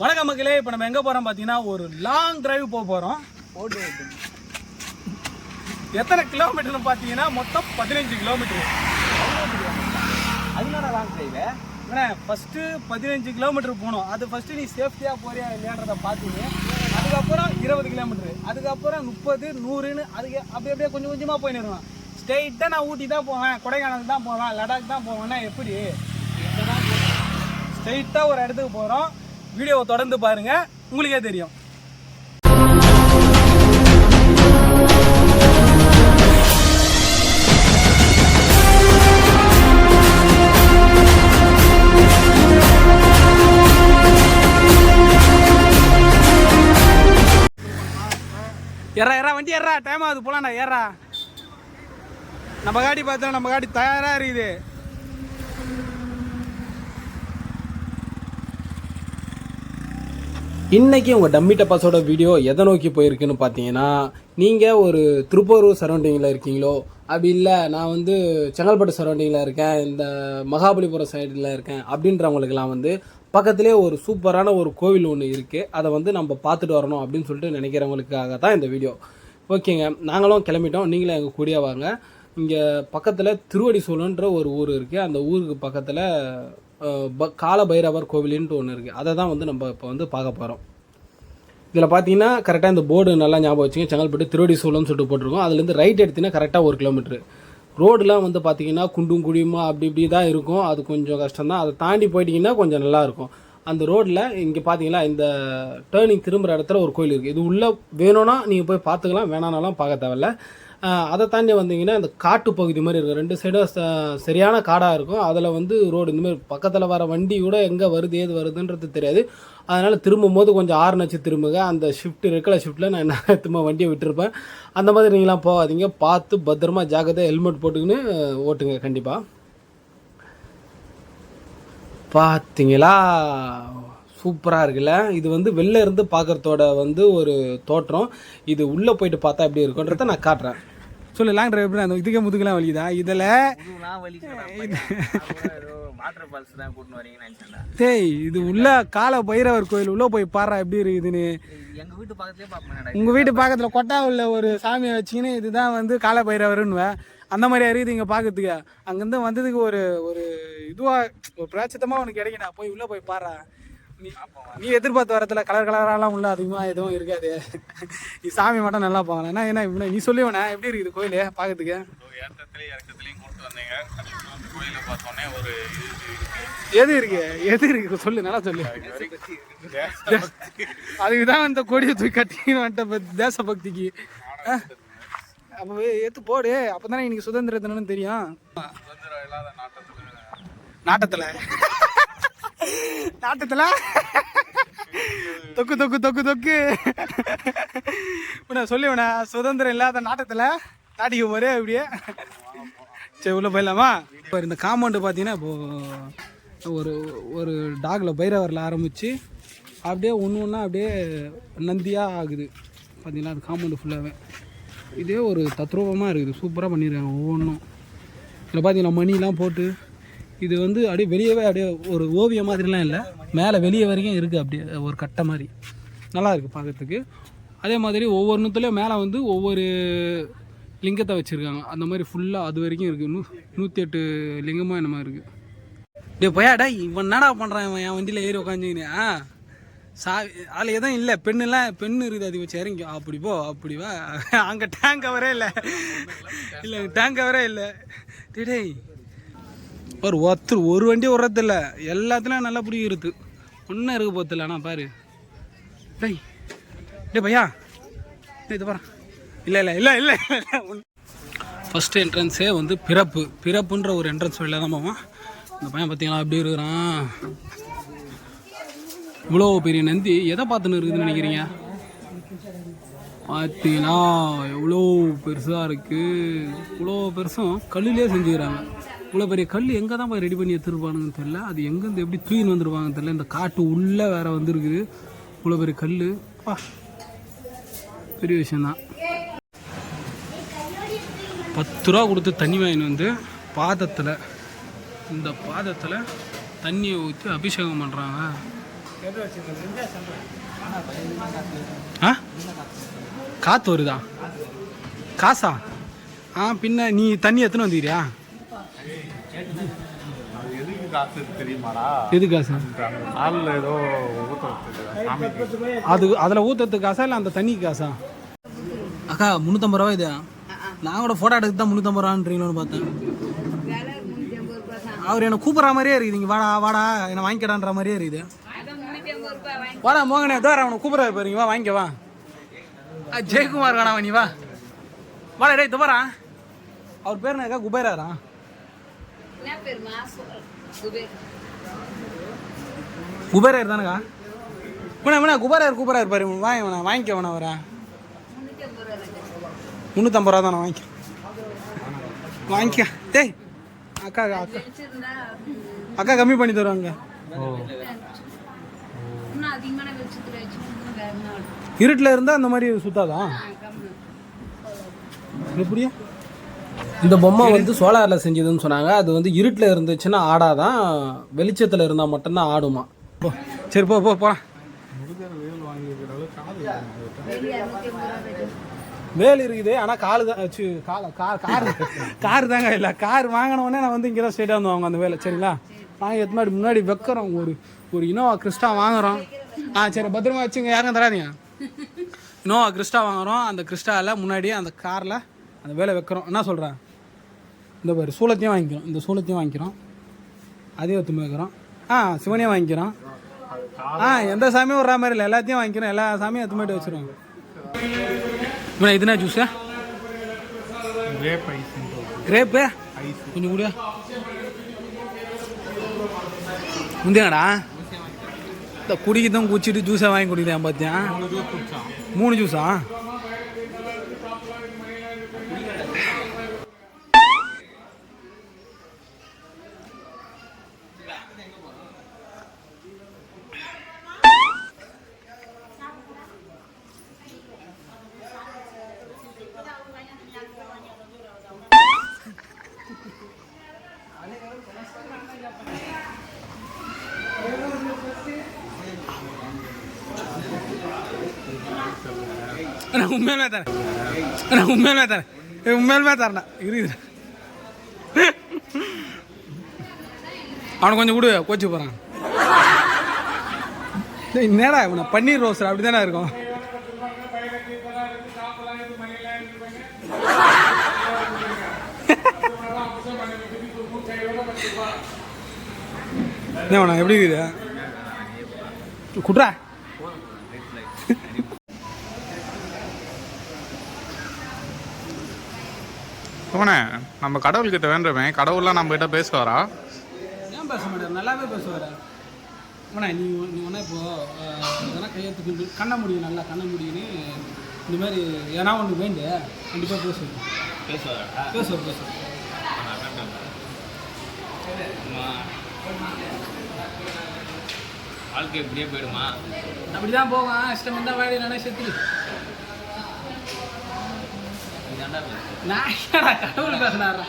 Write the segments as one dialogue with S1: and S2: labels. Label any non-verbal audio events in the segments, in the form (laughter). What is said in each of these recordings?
S1: வணக்கம் மக்களே இப்போ நம்ம எங்கே போகிறோம் பார்த்தீங்கன்னா ஒரு லாங் டிரைவ் போக போகிறோம் எத்தனை கிலோமீட்டர்னு பார்த்தீங்கன்னா மொத்தம் பதினஞ்சு கிலோமீட்டர்
S2: அதனால லாங் டிரைவ்
S1: ஏன்னா ஃபஸ்ட்டு பதினஞ்சு கிலோமீட்டர் போகணும். அது ஃபஸ்ட்டு நீ சேஃப்டியாக போறியா இல்லையான்றதை பார்த்துங்க அதுக்கப்புறம் இருபது கிலோமீட்டர் அதுக்கப்புறம் முப்பது நூறுன்னு அதுக்கு அப்படி அப்படியே கொஞ்சம் கொஞ்சமாக போயிடுவேன் ஸ்ட்ரெயிட்டாக நான் ஊட்டி தான் போவேன் கொடைக்கானல் தான் போவேன் லடாக் தான் போவேன்னா எப்படி? ஸ்ட்ரெயிட்டாக ஒரு இடத்துக்கு போகிறோம் வீடியோவை தொடர்ந்து பாருங்கள் உங்களுக்கே தெரியும். ஏறா ஏறா வண்டி ஏறா. டைம் ஆகுது போலாம்டா ஏறா. நம்ம காடி பார்த்தோம் நம்ம காடி தயாராக இருக்குது. இன்னைக்கு உங்கள் டம்மி டப்பாஸோட வீடியோ எதை நோக்கி போயிருக்குன்னு பார்த்தீங்கன்னா நீங்கள் ஒரு திருப்பரூர் சரௌண்டிங்கில் இருக்கீங்களோ அப்படி இல்லை நான் வந்து செங்கல்பட்டு சரௌண்டிங்கில் இருக்கேன் இந்த மகாபலிபுரம் சைடில் இருக்கேன் அப்படின்றவங்களுக்கெல்லாம் வந்து பக்கத்துலேயே ஒரு சூப்பரான ஒரு கோவில் ஒன்று இருக்குது அதை வந்து நம்ம பார்த்துட்டு வரணும் அப்படின்னு சொல்லிட்டு நினைக்கிறவங்களுக்காக தான் இந்த வீடியோ ஓகேங்க நாங்களும் கிளம்பிட்டோம். நீங்களும் எங்கள் கூடயே வாங்க. இங்கே பக்கத்தில் திருவடி சோழன்ற ஒரு ஊர் இருக்குது அந்த ஊருக்கு பக்கத்தில் ப- கால பைரவர் கோவிலுன்ட்டு ஒன்று இருக்குது அதை தான் வந்து நம்ம இப்போ வந்து பார்க்க போகிறோம் இதில் பார்த்தீங்கன்னா கரெக்டாக இந்த போர்டு நல்லா ஞாபகம் வச்சுங்க. செங்கல்பட்டு திருவடி சூழல்னு சொல்லிட்டு போட்டிருக்கோம். அதுலேருந்து ரைட் எடுத்தீங்கன்னா கரெக்டாக ஒரு கிலோமீட்ரு ரோடுலாம் வந்து பார்த்தீங்கன்னா குண்டும் குழியுமா அப்படி இப்படி தான் இருக்கும். அது கொஞ்சம் கஷ்டம் தான் அதை தாண்டி போயிட்டீங்கன்னா கொஞ்சம் நல்லா இருக்கும். அந்த ரோட்டில் இங்கே பார்த்தீங்களா இந்த டேர்னிங் திரும்புகிற இடத்துல ஒரு கோயில் இருக்குது இது உள்ளே வேணும்னா நீங்கள் போய் பார்த்துக்கலாம். வேணானாலும் பார்க்க தேவையில்ல. அதை தாண்டி வந்தீங்கன்னா இந்த காட்டு பகுதி மாதிரி இருக்கும். ரெண்டு சைடும் ச- சரியான காடாக இருக்கும். அதில் வந்து ரோடு இந்தமாதிரி பக்கத்தில் வர வண்டி கூட எங்கே வருது ஏது வருதுன்றது தெரியாது. அதனால் திரும்பும் போது கொஞ்சம் ஆறு நச்சு திரும்புங்க. அந்த ஷிஃப்ட் இருக்கிற ஷிஃப்ட்டில் நான் என்ன (laughs) திரும்ப வண்டியை விட்டுருப்பேன். அந்த மாதிரி நீங்களாம் போகாதீங்க. பார்த்து பத்திரமா ஜாக்கிரதையாக ஹெல்மெட் போட்டுக்கின்னு ஓட்டுங்க கண்டிப்பாக பார்த்தீங்களா சூப்பராக இருக்குல்ல? இது வந்து வெளில இருந்து பார்க்குறதோட வந்து ஒரு தோற்றம். இது உள்ளே போயிட்டு பார்த்தா எப்படி இருக்குன்றத நான் காட்டுறேன். சொல்லு லாங் டிரைவ் அந்த இதுக்கே முதுகெல்லாம் வலிக்குதா? இதில் டேய் இது உள்ள கால பைரவர் கோயில் உள்ளே போய் பாடுறா எப்படி இருக்குதுன்னு?
S2: எங்க வீட்டு பக்கத்துலயே பாப்பேன்
S1: உங்கள் வீட்டு பக்கத்தில் கொட்டா உள்ள ஒரு சாமியை வச்சிங்கன்னு இதுதான் வந்து கால பைரவருன்னுவேன் அந்த மாதிரி இருக்குது இங்கே பார்க்கறதுக்கு அங்கேருந்து வந்ததுக்கு ஒரு ஒரு இதுவாக ஒரு பிராச்சித்தமாக உனக்கு கிடைக்கடா போய் உள்ளே போய் பாடுறா. நீ நீ எதிர்பார்த்த வரத்துல கலர் கலராலாம் உள்ள அதிகமாக எதுவும் இருக்காது. நீ சாமி மட்டும் நல்லா போகலாம் என்ன என்ன இப்படி நீ சொல்லுவேண்ணா எப்படி இருக்குது கோயில் பார்க்கறதுக்கு?
S3: ஏற்றத்துலையும் இறக்கத்துலையும் கூப்பிட்டு வந்தீங்க. கோயிலை பார்த்தோன்னே ஒரு
S1: எது இருக்கு? எது இருக்கு? சொல்லு நல்லா சொல்லு. (laughs) அதுக்கு தான் இந்த கொடியை தூக்கி கட்டின்னு வந்துட்ட தேசபக்திக்கு. அப்போ ஏற்று போடு. அப்போ தானே இன்னைக்கு சுதந்திர தினம்னு தெரியும்
S3: நாட்டத்தில்.
S1: நாட்டத்தில். நாட்டத்தில். தொக்கு தொக்கு தொக்கு தொக்கு. உன்னை சொல்லுவேண்ணா சுதந்திரம் இல்லாத நாட்டத்தில். நாட்டிக்கு போகிறே அப்படியே. சரி உள்ளே போயிடலாமா? இப்போ இந்த காம்பவுண்டு பார்த்தீங்கன்னா இப்போது ஒரு ஒரு டாகில் பைரவரில் ஆரம்பித்து அப்படியே ஒன்று ஒன்றா அப்படியே நந்தியாக ஆகுது. பார்த்தீங்களா அது காம்பவுண்டு ஃபுல்லாகவே இதே ஒரு தத்ரூபமாக இருக்குது. சூப்பராக பண்ணியிருக்காங்க ஒவ்வொன்றும் இதில் பார்த்தீங்கன்னா மணிலாம் போட்டு இது வந்து அப்படியே வெளியவே அப்படியே ஒரு ஓவியம் மாதிரிலாம் இல்லை. மேலே வெளியே வரைக்கும் இருக்குது அப்படியே ஒரு கட்டை மாதிரி. நல்லா இருக்குது பார்க்கறதுக்கு. அதே மாதிரி ஒவ்வொன்றுத்துலேயும் மேலே வந்து ஒவ்வொரு லிங்கத்தை வச்சுருக்காங்க. அந்த மாதிரி ஃபுல்லாக அது வரைக்கும் இருக்குது நூ நூற்றி எட்டு லிங்கமாக என்னமா இருக்குது டே போயாடா இவன் என்னடா பண்ணுறான் இவன்? என் வண்டியில் ஏறி உட்காந்துக்கினே ஆ? சா அதில் எதுவும் இல்லை. பெண்ணுலாம் பெண்ணு இருக்குது. அது வச்சு இறங்கி அப்படி போ அப்படி வா. அங்கே டேங்க் கவரே இல்லை. இல்லை டேங்க் கவரே இல்லை. டேய், பாரு ஒருத்தர் ஒரு வண்டி விட்றதில்ல எல்லாத்துலேயும் நல்லா பிடிக்கிறது ஒன்றும் இருக்க போதில்ல ஆனால் பாரு. டேய் டே பையா. இது பாரு. இல்லை இல்லை இல்லை இல்லை ஃபஸ்ட்டு என்ட்ரன்ஸே வந்து பிறப்பு. பிறப்புன்ற ஒரு என்ட்ரன்ஸ் வழியில் தான் போவோம் இந்த பையன் பார்த்தீங்களா அப்படி இருக்கிறான்? இவ்வளோ பெரிய நந்தி எதை பார்த்துன்னு இருக்குதுன்னு நினைக்கிறீங்க? பார்த்தீங்கன்னா எவ்வளோ பெருசாக இருக்குது இவ்வளோ பெருசும் கல்லுலேயே செஞ்சுக்கிறாங்க. இவ்வளோ பெரிய கல் எங்கே தான் போய் ரெடி பண்ணி எடுத்துருப்பானுங்கன்னு தெரில அது எங்கேருந்து எப்படி தூயின் வந்துருவாங்கன்னு தெரில இந்த காட்டு உள்ளே வேற வந்துருக்குது. இவ்வளோ பெரிய கல் பா பெரிய விஷயந்தான் பத்து ரூபா கொடுத்து தண்ணி வாங்கின்னு வந்து பாதத்தில் இந்த பாதத்தில் தண்ணியை ஊற்றி அபிஷேகம் பண்ணுறாங்க ஆ? காற்று வருதா? காசா? ஆ பின்ன நீ தண்ணி எத்தனை வந்துக்கிறியா
S3: அது எதுக்கு காசு தெரியுமாடா
S1: எது காசு? அது அதில் ஊற்றுறதுக்கு காசா இல்லை அந்த தண்ணிக்கு காசா? அக்கா முந்நூற்றம்பது ரூபா இது. நான் கூட ஃபோட்டோ எடுத்து தான் முந்நூற்றம்பது ரூபான்றீங்களோன்னு பார்த்தேன். அவர் என்னை கூப்பிட்ற மாதிரியே இருக்குது. இங்கே வாடா வாடா. என்னை வாங்கிக்கடான்ற மாதிரியே இருக்குது. வாடா மோகனே தோற அவனை கூப்பிட்றாரு பாருங்க வா வாங்கிக்க வா. ஜெயக்குமார் வேணாம் நீ வா. வாடா டேய் துவரா அவர் பேர் என்ன? குபேராரா? குபேரர் தானேக்கா? இவனா இவனா குபேரர் கூப்பிட்றாரு பாரு. வாங்க வேணா வாங்கிக்க வேணா வரா. முந்நூற்றம்பது ரூபா தானே வாங்கிக்க வாங்கிக்க. டேய் அக்கா. அக்கா அக்கா கம்மி பண்ணி தருவாங்க? இருட்டில் இருந்தால் அந்த மாதிரி சுத்தாதா?
S4: ஆ, கம்மி.
S1: எப்படியா? இந்த பொம்மை வந்து சோலாரில் செஞ்சதுன்னு சொன்னாங்க. அது வந்து இருட்டில் இருந்துச்சுன்னா ஆடாதான் வெளிச்சத்தில் இருந்தால் மட்டும்தான் ஆடுமா. சரி போ போ போலாம். வேல் இருக்குது ஆனால் காலு தான் ச்சு, கால கார் கார். கார் தாங்க இல்லை. கார் வாங்கினோடனே நான் வந்து இங்கே தான் ஸ்ட்ரெயிட்டாக வந்து வாங்க அந்த வேலை சரிங்களா? வாங்கி எத்தனை முன்னாடி முன்னாடி வைக்கிறோம். ஒரு ஒரு இனோவா கிறிஸ்டா வாங்குறோம். ஆ சரி பத்திரமா வச்சுங்க. யாருக்கும் தராதீங்க? இனோவா கிறிஸ்டா வாங்குறோம். அந்த கிறிஸ்டாவில் முன்னாடி அந்த காரில் அந்த வேலை வைக்கிறோம். என்ன சொல்கிறேன் இந்த பாரு சூளத்தையும் வாங்கிக்கிறோம். இந்த சூளத்தையும் வாங்கிக்கிறோம். அதையும் ஒத்துமை வைக்கிறோம். ஆ சிவனையும் வாங்கிக்கிறோம். ஆ எந்த சாமியும் வர்ற மாதிரி இல்லை. எல்லாத்தையும் வாங்கிக்கிறோம். எல்லா சாமியும் எத்துமாட்டி வச்சுருவோம் இவனை இதுனா ஜூஸா கிரேப்பு கொஞ்சம் கூட. முந்தியாடா இந்த குடிக்கதான் குடிச்சிட்டு ஜூஸை வாங்கி குடிக்கிறேன் பார்த்தியா மூணு ஜூஸா நான் உண்மையிலே தரேன் நான் உண்மையிலே தரேன் ஏய், உண்மையிலுமே தரேன் இருக்குது அவனை கொஞ்சம் விடு கோச்சு போகிறான் என்னடா இவனை? பன்னீர் ரோஸ்டர் அப்படி தானே இருக்கும். என்ன எப்படி இருக்குது? குட்ரா?
S3: போனே நம்ம கடவுள்கிட்ட வேண்டுமே. கடவுள்லாம் நம்ம கிட்ட பேசுவாரா?
S1: ஏன் பேச மாட்டார்? நல்லாவே பேசுவார். உடனே நீ நீ உடனே இப்போ எதனா கையெழுத்து கண்ண முடியும் நல்லா கண்ண முடியும்னு இந்த மாதிரி எதனா ஒன்று வேண்டு கண்டிப்பாக பேசுவார்?
S2: பேசுவாரா
S1: பேசுவார். பேசுவார்
S2: வாழ்க்கை இப்படியே போயிடுமா?
S1: அப்படி தான் போவான். இஷ்டம் வந்தால் வாடி நானே செத்துரு
S2: இதாண்டா பேசு.
S1: நான் கடவுள் பேசினாரா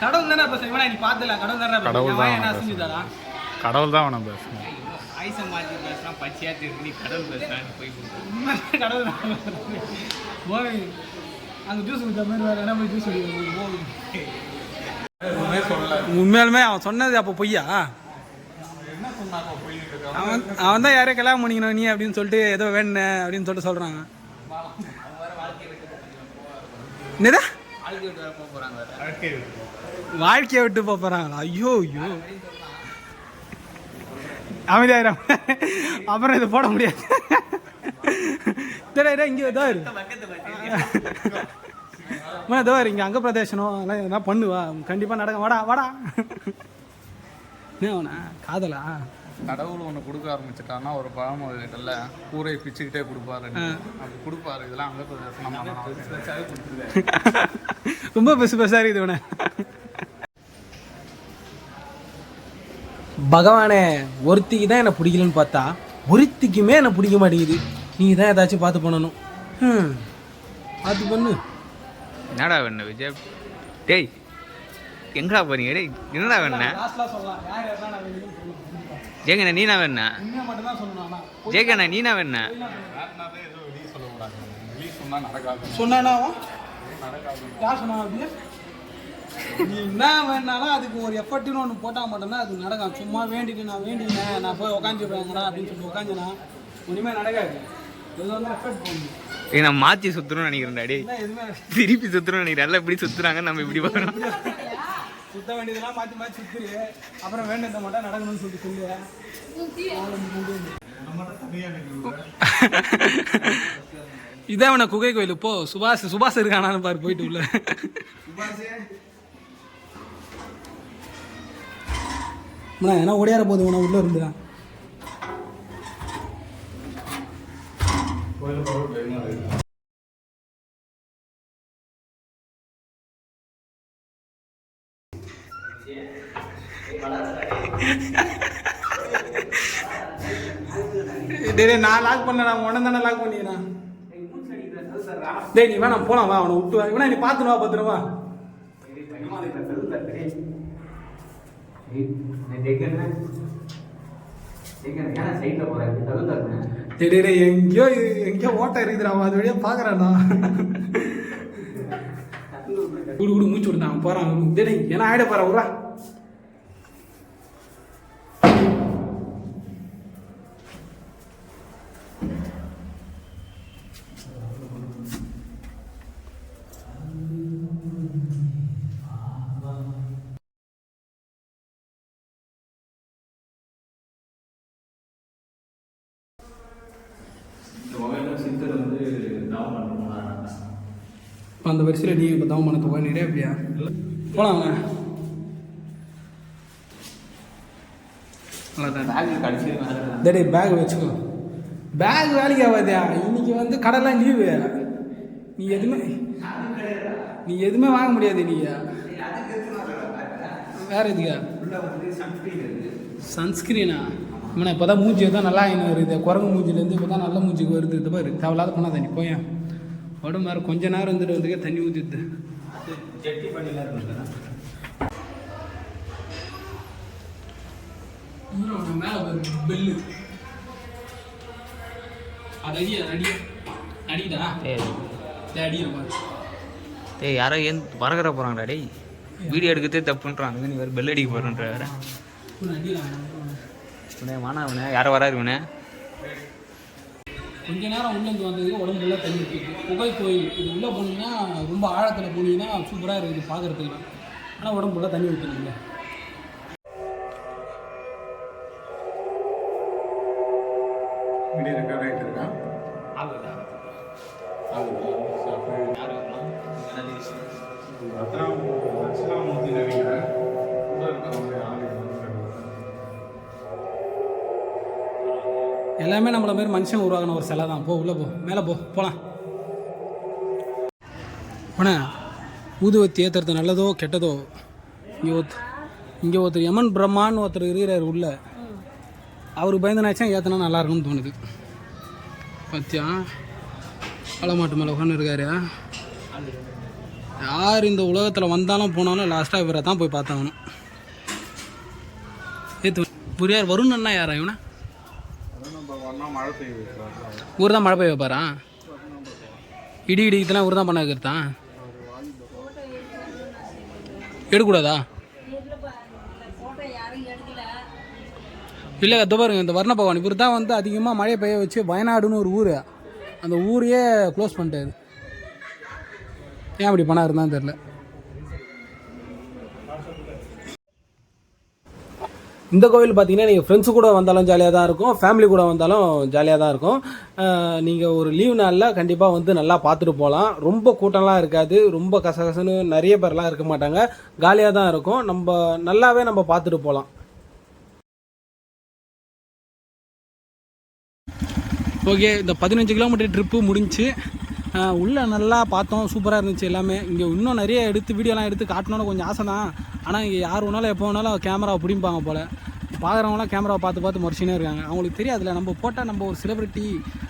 S1: கடவுள் தானே பேசுறேன் இவனா நீ பார்த்தல கடவுள் தானே
S3: கடவுள் தான்
S1: என்ன
S3: பேசுறேன்.
S1: செஞ்சுதாரா
S3: கடவுள் தான் அவனை பேசுறான்
S2: ஆயிசம் மாதிரி பேசுறான் பச்சையா தெரிஞ்சு நீ கடவுள் பேசுறான்னு போய்
S1: கடவுள் தான் போய் அங்கே ஜூஸ் குடிச்ச மாதிரி வேற என்ன போய் ஜூஸ் குடிக்க உண்மையாலுமே அவன் சொன்னது அப்போ பொய்யா அவன் அவன் தான் யாரையும் கல்யாணம் பண்ணிக்கணும் நீ அப்படின்னு சொல்லிட்டு ஏதோ வேணும் அப்படின்னு சொல்லிட்டு சொல்கிறாங்க என்னதா. வாழ்க்கையை விட்டு போக போகிறாங்களா ஐயோ ஐயோ. அமைதியாயிரம். அப்புறம் இதை போட முடியாது. டேய், டேய், இங்கே இதோ இரு. அம்மா, இதோ இரு இங்கே அங்க பிரதேசனம் அதெல்லாம் எதனா பண்ணுவா. கண்டிப்பாக நடக்க வாடா வாடா. என்ன காதலா?
S3: கடவுள் ஒன்று கொடுக்க ஆரம்பிச்சிட்டான்னா ஒரு பழமொழி இருக்குல்ல கூரை பிச்சுக்கிட்டே கொடுப்பாரு. அப்படி கொடுப்பாரு. இதெல்லாம் அங்கே (laughs)
S1: ரொம்ப பெருசு பெருசாக இருக்குது பகவானே ஒருத்திக்கு தான் என்னை பிடிக்கலன்னு பார்த்தா ஒருத்திக்குமே என்னை பிடிக்க மாட்டேங்குது. நீ தான் ஏதாச்சும் பார்த்து பண்ணணும். ம் பார்த்து பண்ணு.
S2: என்னடா வேணும் விஜய்? டேய் எங்கடா போறீங்க டேய் என்னடா வேணும்
S1: யாரெல்லாம் நான்
S2: வேணா ஜெகண்ணா நீனா வேணா
S1: சொன்னா அப்படி நீ என்ன வேணாலும் அதுக்கு ஒரு எஃபர்ட்னு ஒன்று போட்டால் மட்டும்தான் அது நடக்கும். சும்மா வேண்டிட்டு நான் வேண்டினேன் நான் போய் உட்காந்துருப்பேங்கடா அப்படின்னு சொல்லி உட்காந்துனா ஒன்றுமே நடக்காது. இது வந்து எஃபர்ட் போடணும்.
S2: ஏய் நான் மாற்றி சுற்றுறோம்னு நினைக்கிறேன்டா டேய்.
S1: இல்லை எதுவுமே
S2: திருப்பி சுற்றுறோம்னு நினைக்கிறேன். எல்லாம் இப்படி சுற்றுறாங்க நம்ம இப்படி பார்க்குறோம்
S1: சுத்த வேண்டியதெல்லாம் மாற்றி மாற்றி சுற்றுரு அப்புறம் வேண்டியதை மட்டும் நடக்கணும்னு சொல்லிட்டு சொல்லு. இதான் அவனை குகை கோயில். போ சுபாஷ் சுபாஷ் இருக்கானான்னு பாரு போயிட்டு உள்ள. அண்ணா ஏன்னா ஓடியார போகுது? உன உள்ள இருந்துடா டேய் நான் லாக் பண்ணல உடனே தானே லாக் பண்ணிக்கிறேன். டேய் நீ வேணாம் போலாம் வா அவனை விட்டு வா. இவனா நீ பார்த்துருவா பத்திரமா. டேய் டேய் டேய், எங்கேயோ எங்கேயோ ஓட்டை இருக்குதுடா அது வழியா பாக்குறானா குடு குடு மூச்சு விடுதான் போறான் டேய் டேய் ஏன்னா ஆயிட போறா விட்றா இப்போ அந்த வரிசையில் நீ இப்போ தவம் பண்ண நிறைய அப்படியா? டேய் டேய் பேக் வச்சுக்கோ. பேக் வேலைக்கு ஆகாதியா. இன்னைக்கு வந்து கடைலாம் லீவு நீ எதுவுமே நீ எதுவுமே வாங்க முடியாது நீ. வேற எதுக்கா? சன்ஸ்கிரீனா இவனை இப்போ தான் மூஞ்சி தான் நல்லா ஆயின்னு வருது. குரங்கு மூஞ்சிலேருந்து இப்போ தான் நல்ல மூஞ்சிக்கு வருது. இது பாரு தேவையில்லாத பண்ணாத நீ போயேன் உடம்பு வேறு கொஞ்ச நேரம் இருந்துட்டு வந்துக்கே தண்ணி ஊற்றிடுது மேலே பெல்லு அது அடியா அடிடா
S2: டேய் யாரோ ஏன் பறக்கிற போகிறாங்கடா டேய். வீடியோ எடுக்கிறதே தப்புன்றான் நீ வேறு பெல் அடிக்க போகிறன்ற வேற. இவனே வானா இவனே. யாரோ வராரு இவனே.
S1: கொஞ்ச நேரம் உள்ளேருந்து வந்ததுக்கு உடம்புல தண்ணி புகை கோயில். இது உள்ளே போனீங்கன்னா ரொம்ப ஆழத்தில் போனீங்கன்னா சூப்பராக இருக்குது பார்க்குறதுக்கு. ஆனால் உடம்புல தண்ணி ஊற்றணுங்க
S3: வீடியோ
S1: எல்லாமே நம்மள மாதிரி மனுஷன் உருவாகின ஒரு சிலை தான். போ உள்ளே போ. மேலே போ. போகலாம் அண்ணா ஊதுவத்தி ஏற்றுறது நல்லதோ கெட்டதோ? இங்கே ஒருத்தர் இங்கே ஒருத்தர் யமன் பிரம்மான்னு ஒருத்தர் இருக்கிறார் உள்ள. அவர் பயந்தனாச்சும் ஏற்றினா நல்லா இருக்கும்னு தோணுது. பத்தியா? ஆலமாட்டு மேலே உட்காந்து இருக்காரு. யார் இந்த உலகத்தில் வந்தாலும் போனாலும் லாஸ்ட்டாக இவரை தான் போய் பார்த்தாகணும். ஏற்று புரியார் வருண் அண்ணா யாரா இவனா
S3: அதான் நம்ம ஒன்றா மழை பெய்ய வைக்கிறாங்க
S1: ஊர் தான் மழை பெய்ய வைப்பாரா இடி இடிக்கத்தெல்லாம் ஊர் தான் பண்ண வைக்கிறதா எடுக்கக்கூடாதா? இல்லை இதோ பாருங்க இந்த வர்ண பகவான் இவர் தான் வந்து அதிகமாக மழை பெய்ய வச்சு வயநாடுன்னு ஒரு ஊர். அந்த ஊரையே க்ளோஸ் பண்ணிட்டாரு. ஏன் அப்படி பண்ணா இருந்தான்னு தெரில இந்த கோவில் பார்த்தீங்கன்னா நீங்கள் ஃப்ரெண்ட்ஸு கூட வந்தாலும் ஜாலியாக தான் இருக்கும். ஃபேமிலி கூட வந்தாலும் ஜாலியாக தான் இருக்கும். நீங்கள் ஒரு லீவ் நாளில் கண்டிப்பாக வந்து நல்லா பார்த்துட்டு போகலாம் ரொம்ப கூட்டம்லாம் இருக்காது. ரொம்ப கசகசன்னு நிறைய பேர்லாம் இருக்க மாட்டாங்க. காலியாக தான் இருக்கும். நம்ம நல்லாவே நம்ம பார்த்துட்டு போகலாம் ஓகே இந்த பதினஞ்சு கிலோமீட்டர் ட்ரிப்பு முடிஞ்சு உள்ளே நல்லா பார்த்தோம். சூப்பராக இருந்துச்சு எல்லாமே. இங்கே இன்னும் நிறைய எடுத்து வீடியோலாம் எடுத்து காட்டணும்னு கொஞ்சம் ஆசை தான். ஆனால் இங்கே யார் வேணாலும் எப்போ வேணாலும் கேமரா பிடிப்பாங்க போல். பார்க்குறவங்களாம் கேமராவை பார்த்து பார்த்து முறைச்சினே இருக்காங்க. அவங்களுக்கு தெரியாதுல்ல நம்ம போட்டால் நம்ம ஒரு செலிபிரிட்டி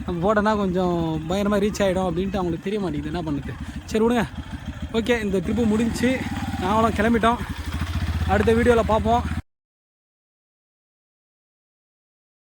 S1: நம்ம போட்டோன்னா கொஞ்சம் பயங்கரமாக ரீச் ஆகிடும் அப்படின்ட்டு அவங்களுக்கு தெரிய மாட்டேங்குது. என்ன பண்ணுறது சரி விடுங்க. ஓகே இந்த ட்ரிப்பு முடிஞ்சு நாங்களும் கிளம்பிட்டோம். அடுத்த வீடியோவில் பார்ப்போம்.